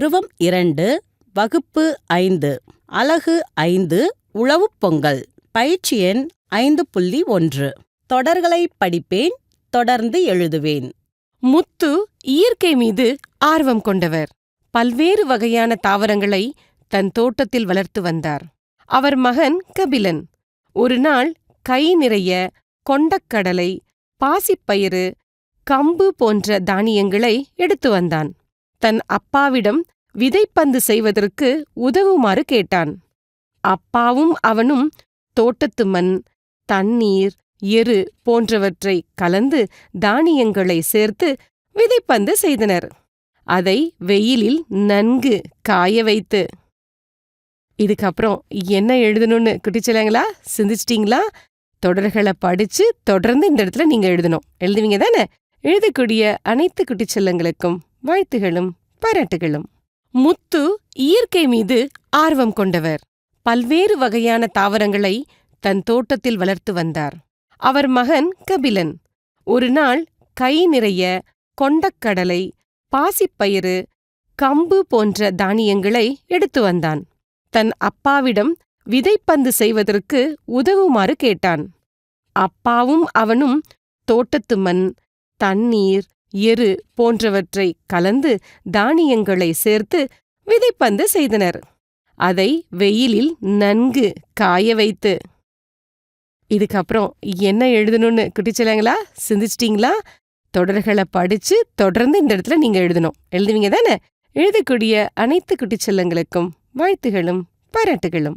பருவம் இரண்டு வகுப்பு ஐந்து அலகு ஐந்து உழவுப் பொங்கல் பயிற்சி எண் ஐந்து புள்ளி ஒன்று. தொடர்களை படிப்பேன் தொடர்ந்து எழுதுவேன். முத்து இயற்கை மீது ஆர்வம் கொண்டவர். பல்வேறு வகையான தாவரங்களை தன் தோட்டத்தில் வளர்த்து வந்தார். அவர் மகன் கபிலன். ஒரு நாள் கை நிறைய கொண்டக்கடலை பாசிப்பயிறு கம்பு போன்ற தானியங்களை எடுத்து வந்தான். தன் அப்பாவிடம் விதைப்பந்து செய்வதற்கு உதவுமாறு கேட்டான். அப்பாவும் அவனும் தோட்டத்து மண் தண்ணீர் எரு போன்றவற்றை கலந்து தானியங்களை சேர்த்து விதைப்பந்து செய்தனர். அதை வெயிலில் நன்கு காய வைத்து இதுக்கப்புறம் என்ன எழுதணும்னு குட்டிச்சலங்களா சிந்திச்சிட்டீங்களா? தொடர்களை படிச்சு தொடர்ந்து இந்த இடத்துல நீங்க எழுதணும். எழுதுவீங்க தானே எழுதக்கூடிய அனைத்து குட்டிச்செல்லங்களுக்கும். வாழ்த்துகளும் பாராட்டுகளும். முத்து இயற்கை மீது ஆர்வம் கொண்டவர். பல்வேறு வகையான தாவரங்களை தன் தோட்டத்தில் வளர்த்து வந்தார். அவர் மகன் கபிலன். ஒரு நாள் கை நிறைய கொண்டக்கடலை பாசிப்பயிறு கம்பு போன்ற தானியங்களை எடுத்து வந்தான். தன் அப்பாவிடம் விதைப்பந்து செய்வதற்கு உதவுமாறு கேட்டான். அப்பாவும் அவனும் தோட்டத்து மண் தண்ணீர் எரு போன்றவற்றை கலந்து தானியங்களை சேர்த்து விதைப்பந்து செய்தனர். அதை வெயிலில் நன்கு காய வைத்து. இதுக்கப்புறம் என்ன எழுதணும்னு குட்டிச்சலங்களா சிந்திச்சிட்டீங்களா? தொடர்களை படிச்சு தொடர்ந்து இந்த இடத்துல நீங்க எழுதணும். எழுதுவீங்க தானே? எழுதக்கூடிய அனைத்து குட்டிச்செல்லங்களுக்கும் வாழ்த்துகளும் பாராட்டுகளும்.